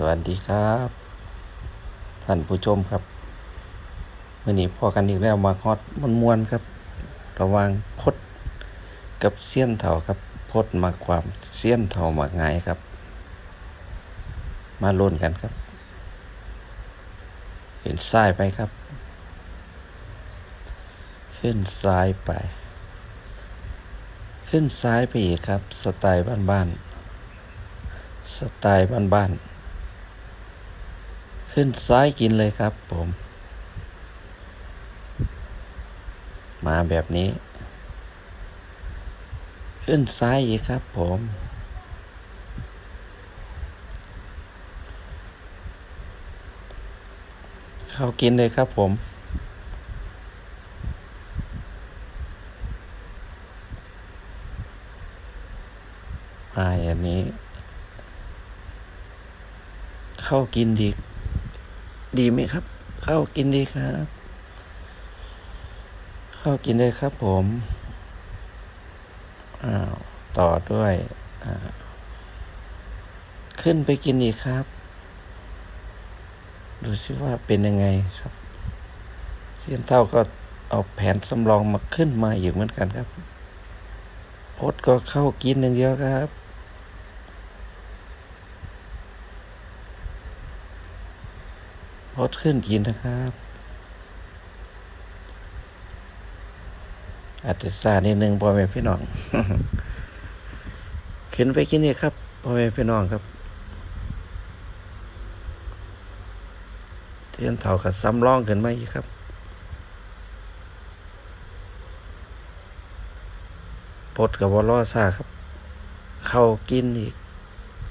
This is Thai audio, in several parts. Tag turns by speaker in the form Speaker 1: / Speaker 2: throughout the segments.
Speaker 1: สวัสดีครับ ท่านผู้ชมครับมื่อนี้พอกันอีกแล้วมาฮอตมวนมวนๆครับ ระวังพดกับเสี้ยนเถาครับพดมาความเสี้ยนเถามาไงครับ มาลุ้นกันครับ ขึ้นซ้ายไปครับ ขึ้นซ้ายไป ขึ้นซ้ายไปอีกครับ สไตล์บ้านๆสไตล์บ้านๆ ขึ้นซ้ายกินเลยครับผม มาแบบนี้ ขึ้นซ้ายอีกครับผม เข้ากินเลยครับผมมาอย่างนี้ เข้ากินดี ดีไหมครับเข้ากินดีครับเข้ากินเลยครับผมอ้าวต่อด้วยอ่าขึ้นไปกินอีกครับ ดูสิว่าเป็นยังไงครับเสียนเท่าก็เอาแผนสำรองมาขึ้นมาอีกเหมือนกันครับพดก็เข้ากินอย่างเดียวครับ พดขึ้นกินนะครับ อาจจะซานิดนึงพ่อแม่พี่น้องขึ้นไปกินนี่ครับพ่อแม่พี่น้องครับเทียนเถากับซ้ำร่องขึ้นมาอีกครับปดกับวอลอซาครับ เขากินอีก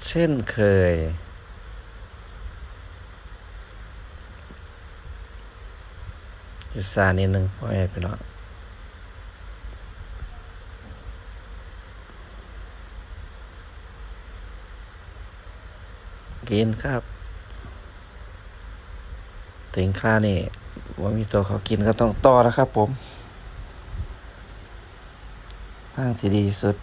Speaker 1: เช่นเคย อีกซานิดนึงพ่อแม่พี่น้องกินครับ ถึงครานี่ว่ามีตัวเขากินก็ต้องต่อนะครับผมทางที่ดีสุด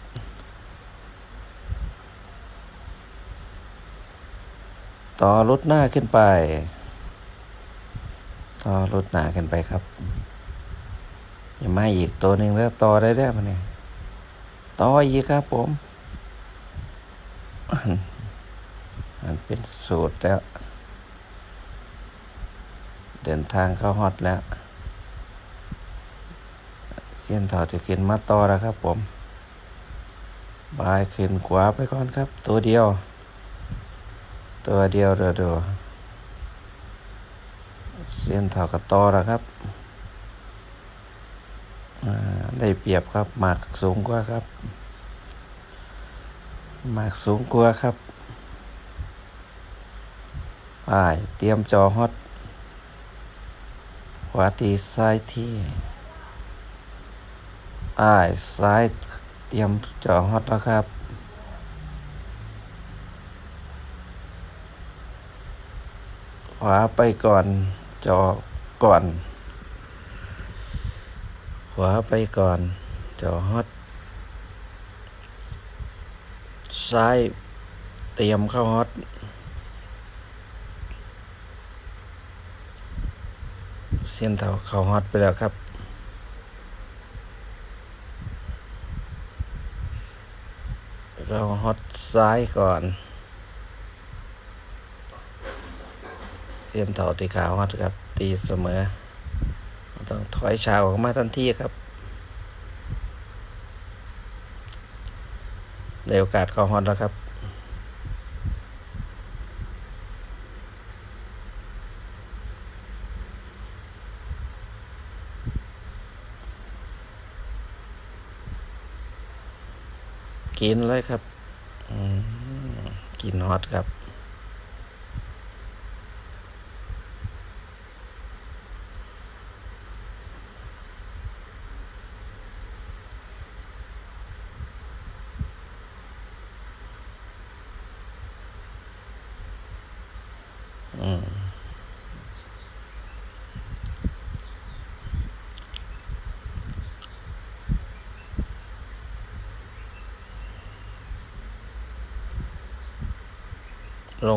Speaker 1: ต่อรถหน้าขึ้นไป ต่อรถหน้าขึ้นไปครับยังมาอีกตัวหนึ่งแล้วต่อได้ได้ปะเนี่ยต่ออีกครับผมมันเป็นสูตรแล้ว เดินทางเข้าฮอตแล้ว เส้นเถาจะขึ้นมาต่อแล้วครับผม บายขึ้นขวาไปก่อนครับ ตัวเดียว ตัวเดียวเดียว เส้นเถากับต่อแล้วครับ ได้เปรียบครับ หมากสูงกว่าครับ หมากสูงกว่าครับไปเตรียมจอฮอต ขวาตีซ้ายที่อ้ายซ้ายเตรียมจอฮอตแล้วครับขวาไปก่อน จอก่อน ขวาไปก่อน จอฮอตซ้ายเตรียมเข้าฮอตเส้นเท่าเขาฮอตไปแล้วครับเราฮอตซ้ายก่อน เส้นเท่าตีขาวฮอตครับ ตีเสมอ ต้องถอยฉากออกมาทันทีครับได้โอกาสเขาฮอตแล้วครับกินเลยครับกินฮอตครับ ล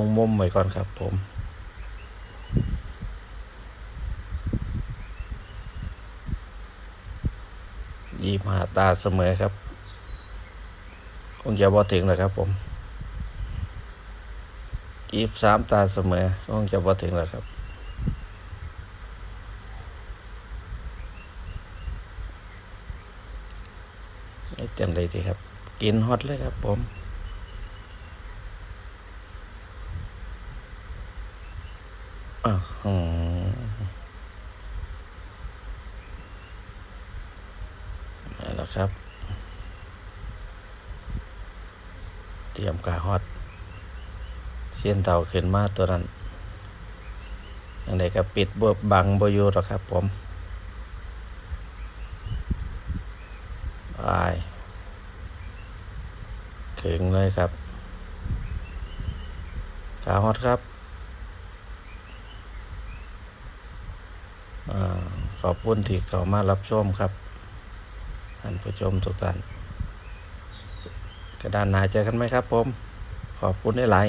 Speaker 1: งมุมไว้ก่อนครับผมยี่ห้าตาเสมอครับ คงจะพอถึงแล้วครับผม ยี่สามตาเสมอคงจะพอถึงแล้วครับ ไม่เต็มเลยดีครับ กินฮอตเลยครับผมอ้าวหืมแล้วครับ เตรียมกาฮอต เสียนเต่าขึ้นมาตัวนั้นอันใดก็ปิดบวบบังบอยู่หรอกครับผมไปถึงเลยครับกาฮอตครับอขอบคุณที่เขามารับชมครับท่านผู้ชมทุกท่านกระดานหนาเจอกันไหมครับผม ขอบคุณได้หลาย